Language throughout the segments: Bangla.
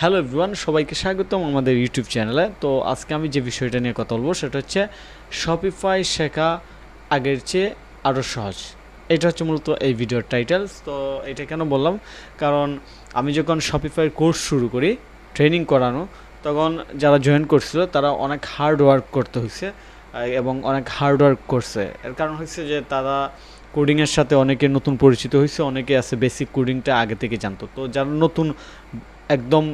হ্যালো এভরিওয়ান সবাইকে স্বাগতম আমাদের ইউটিউব চ্যানেলে তো আজকে আমি যে বিষয়টা নিয়ে কথা বলব সেটা হচ্ছে শপিফাই শেখা আগের চেয়ে আরও সহজ। এটা হচ্ছে মূলত এই ভিডিওর টাইটেলস তো এটা কেন বললাম? কারণ আমি যখন শপিফাইয়ের কোর্স শুরু করি ট্রেনিং করানো, তখন যারা জয়েন করছিল, তারা অনেক হার্ড ওয়ার্ক করতে হয়েছে এবং অনেক হার্ড ওয়ার্ক করছে। এর কারণ হচ্ছে যে তারা কোডিংয়ের সাথে অনেকে নতুন পরিচিত হয়েছে অনেকে আছে বেসিক কোডিংটা আগে থেকে জানতো। তো যারা নতুন একদম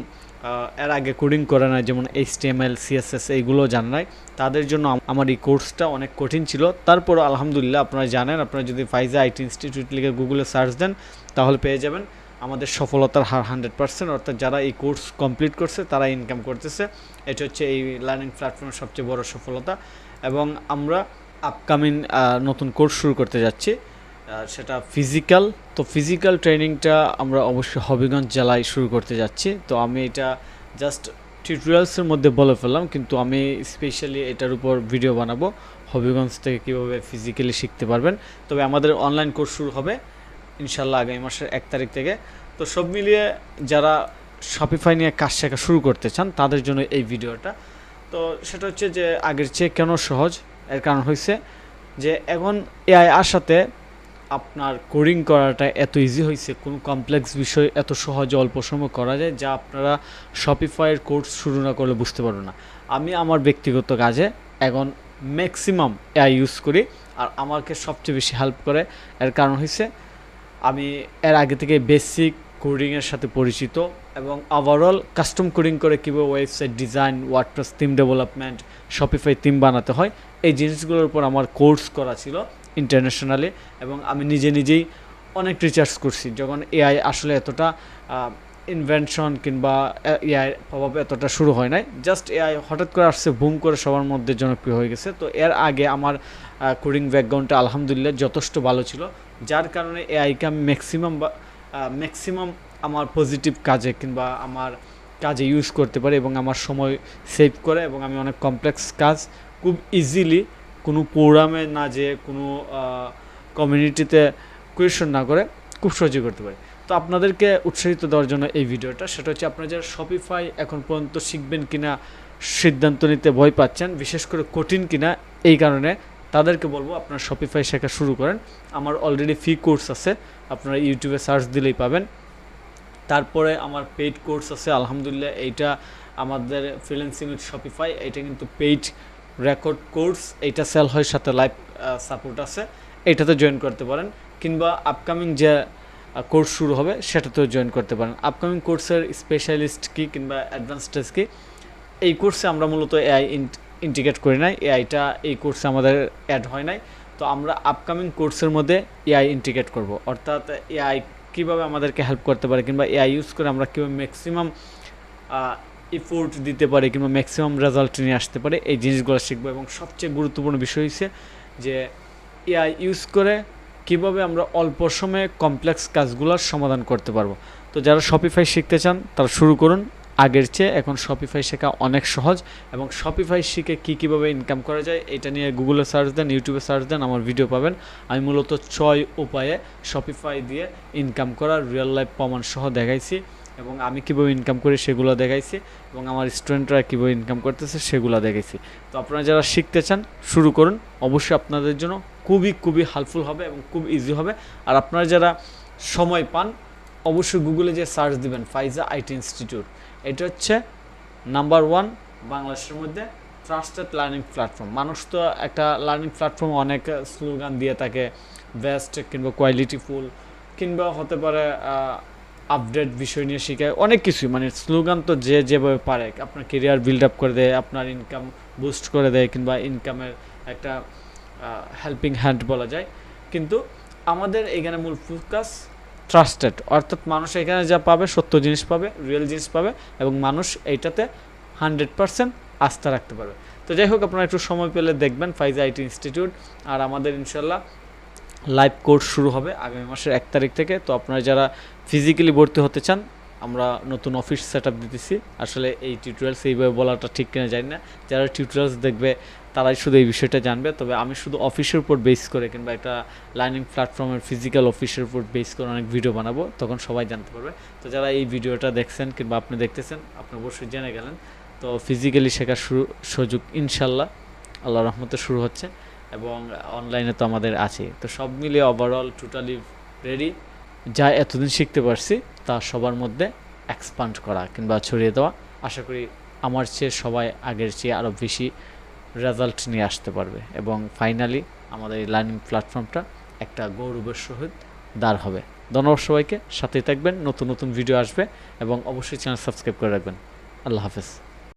এর আগে কোডিং করে না যেমন H T M L CSS এইগুলো জানে নাই। তাদের জন্য আমার এই কোর্সটা অনেক কঠিন ছিল। তারপর আলহামদুলিল্লাহ আপনারা জানেন, আপনারা যদি ফাইজা আইটি ইনস্টিটিউট লিখে গুগলে সার্চ দেন, তাহলে পেয়ে যাবেন। আমাদের সফলতার হার হান্ড্রেড পার্সেন্ট অর্থাৎ যারা এই কোর্স কমপ্লিট করছে, তারা ইনকাম করতেছে। এটা হচ্ছে এই লার্নিং প্ল্যাটফর্মের সবচেয়ে বড় সফলতা। এবং আমরা আপকামিং নতুন কোর্স শুরু করতে যাচ্ছি। সেটা ফিজিক্যাল তো ফিজিক্যাল ট্রেনিংটা আমরা অবশ্যই হবিগঞ্জ জেলায় শুরু করতে যাচ্ছি। তো আমি এটা জাস্ট টিউটোরিয়ালসের মধ্যে বলে ফেললাম, কিন্তু আমি স্পেশালি এটার উপর ভিডিও বানাবো, হবিগঞ্জ থেকে কীভাবে ফিজিক্যালি শিখতে পারবেন। তবে আমাদের অনলাইন কোর্স শুরু হবে ইনশাল্লাহ আগামী মাসের এক তারিখ থেকে। তো সব মিলিয়ে যারা শপিফাই নিয়ে কাজ শেখা শুরু করতে চান, তাদের জন্য এই ভিডিওটা তো সেটা হচ্ছে যে আগের চেয়ে কেন সহজ? এর কারণ হয়েছে যে এখন এআই আসাতে আপনার কোডিং করাটা এত ইজি হয়েছে, কোনো কমপ্লেক্স বিষয় এত সহজে অল্প সময় করা যায় যা আপনারা শপিফাইয়ের কোর্স শুরু না করলে বুঝতে পারবেন না। আমি আমার ব্যক্তিগত কাজে এখন ম্যাক্সিমাম এআই ইউজ করি আর আমাকে সবচেয়ে বেশি হেল্প করে। এর কারণ হয়েছে আমি এর আগে থেকে বেসিক কোডিংয়ের সাথে পরিচিত এবং ওভারঅল কাস্টম কোডিং করে কীভাবে website design WordPress theme development Shopify theme বানাতে হয়, এই জিনিসগুলোর উপর আমার কোর্স করা ছিল। ইন্টারন্যাশনালি এবং আমি নিজে নিজেই অনেক রিচার্জ করছি যখন এআই আসলে এতটা ইনভেনশন কিংবা এআই প্রভাব এতটা শুরু হয় নাই। জাস্ট এআই হঠাৎ করে আসছে বুম করে সবার মধ্যে জনপ্রিয় হয়ে গেছে। তো এর আগে আমার কোডিং ব্যাকগ্রাউন্ডটা আলহামদুলিল্লাহ যথেষ্ট ভালো ছিল। যার কারণে এআইকে আমি ম্যাক্সিমাম বা ম্যাক্সিমাম আমার পজিটিভ কাজে কিংবা আমার কাজে ইউজ করতে পারি এবং আমার সময় সেভ করে এবং আমি অনেক কমপ্লেক্স কাজ খুব ইজিলি কোনো প্রোগ্রামে না যে কোনো কমিউনিটিতে কোয়েশন না করে খুব সহজে করতে পারি। তো আপনাদেরকে উৎসাহিত দেওয়ার জন্য এই ভিডিওটা। সেটা হচ্ছে আপনারা যারা শপিফাই এখন পর্যন্ত শিখবেন কিনা, সিদ্ধান্ত নিতে ভয় পাচ্ছেন, বিশেষ করে কঠিন কিনা, এই কারণে তাদেরকে বলব আপনারা শপিফাই শেখা শুরু করেন। আমার অলরেডি ফি কোর্স আছে, আপনারা ইউটিউবে সার্চ দিলেই পাবেন। তারপরে আমার পেইড কোর্স আছে, আলহামদুলিল্লাহ, এইটা আমাদের ফ্রিল্যান্সিং উইথ শপিফাই এটা কিন্তু পেইড রেকর্ড কোর্স এইটা সেল হয়, সাথে লাইভ সাপোর্ট আছে। এইটাতে জয়েন করতে পারেন। কিংবা আপকামিং যে কোর্স শুরু হবে, সেটাতেও জয়েন করতে পারেন। আপকামিং কোর্সের স্পেশালিস্ট কী কিংবা অ্যাডভান্স টেস্ট কি, এই কোর্সে আমরা মূলত এআই ইন্টিগ্রেট করি নাই। এআইটা এই কোর্সে আমাদের অ্যাড হয় নাই। তো আমরা আপকামিং কোর্সের মধ্যে এআই ইন্টিগ্রেট করব। অর্থাৎ এআই কীভাবে আমাদেরকে হেল্প করতে পারে, কিংবা এআই ইউজ করে আমরা কীভাবে ম্যাক্সিমাম ইফোর্ট দিতে পারে কিংবা ম্যাক্সিমাম রেজাল্ট নিয়ে আসতে পারে, এই জিনিসগুলো শিখব। এবং সবচেয়ে গুরুত্বপূর্ণ বিষয় হচ্ছে যে এআই ইউজ করে কীভাবে আমরা অল্প সময়ে কমপ্লেক্স কাজগুলোর সমাধান করতে পারব। তো যারা শপিফাই শিখতে চান, তারা শুরু করুন। আগের চেয়ে এখন শপিফাই শেখা অনেক সহজ এবং শপিফাই শিখে কী কীভাবে ইনকাম করা যায়, এটা নিয়ে গুগলে সার্চ দেন ইউটিউবে সার্চ দেন, আমার ভিডিও পাবেন। আমি মূলত ছয় উপায়ে শপিফাই দিয়ে ইনকাম করার রিয়েল লাইফ প্রমাণ সহ দেখাইছি। এবং আমি কীভাবে ইনকাম করি সেগুলো দেখাইছি এবং আমার স্টুডেন্টরা কীভাবে ইনকাম করতেছে সেগুলো দেখাইছি। তো আপনারা যারা শিখতে চান, শুরু করুন। অবশ্যই আপনাদের জন্য খুবই খুবই হেল্পফুল হবে এবং খুব ইজি হবে। আর আপনারা যারা সময় পান, অবশ্যই গুগলে যে সার্চ দিবেন ফাইজা আইটি ইনস্টিটিউট এটা হচ্ছে নাম্বার ওয়ান বাংলাদেশের মধ্যে ট্রাস্টেড লার্নিং প্ল্যাটফর্ম মানুষ তো একটা লার্নিং প্ল্যাটফর্ম অনেক স্লোগান দিয়ে থাকে বেস্ট কিংবা কোয়ালিটিফুল কিংবা হতে পারে আপডেট বিষয় নিয়ে শেখায়, অনেক কিছুই। মানে স্লোগান তো যে যেভাবে পারে, আপনার কেরিয়ার বিল্ড আপ করে দেয়, আপনার ইনকাম বুস্ট করে দেয়, কিংবা ইনকামের একটা হেল্পিং হ্যান্ড বলা যায়। কিন্তু আমাদের এখানে মূল ফোকাস ট্রাস্টেড অর্থাৎ মানুষ এখানে যা পাবে, সত্য জিনিস পাবে রিয়েল জিনিস পাবে, এবং মানুষ এইটাতে হান্ড্রেড পারসেন্ট আস্থা রাখতে পারবে। তো যাই হোক, আপনারা একটু সময় পেলে দেখবেন ফাইজা আইটি ইনস্টিটিউট আর আমাদের ইনশাল্লাহ লাইভ কোর্স শুরু হবে আগামী মাসের এক তারিখ থেকে। তো আপনারা যারা ফিজিক্যালি ভর্তি হতে চান, আমরা নতুন অফিস সেট আপ দিতেছি। আসলে এই টিউটোরিয়ালস এইভাবে বলাটা ঠিক কিনা জানি না। যারা টিউটোরিয়ালস দেখবে, তারাই শুধু এই বিষয়টা জানবে। তবে আমি শুধু অফিসের উপর বেস করে কিংবা একটা লার্নিং প্ল্যাটফর্মের ফিজিক্যাল অফিসের উপর বেস করে অনেক ভিডিও বানাবো, তখন সবাই জানতে পারবে। তো যারা এই ভিডিওটা দেখছেন কিংবা আপনি দেখতেছেন, আপনি অবশ্যই জেনে গেলেন। তো ফিজিক্যালি শেখার সুযোগ ইনশাল্লাহ আল্লাহ রহমতে শুরু হচ্ছে। এবং অনলাইনে তো আমাদের আছে। তো সব মিলিয়ে ওভারঅল টোটালি রেডি যা এতদিন শিখতে পারছি, তা সবার মধ্যে এক্সপান্ড করা কিংবা ছড়িয়ে দেওয়া। আশা করি আমার চেয়ে সবাই আগের চেয়ে আরও বেশি রেজাল্ট নিয়ে আসতে পারবে। এবং ফাইনালি আমাদের এই লার্নিং প্ল্যাটফর্মটা একটা গৌরবের সহিত দাঁড় হবে। ধন্যবাদ সবাইকে। সাথে থাকবেন। নতুন নতুন ভিডিও আসবে এবং অবশ্যই চ্যানেল সাবস্ক্রাইব করে রাখবেন। আল্লাহ হাফেজ।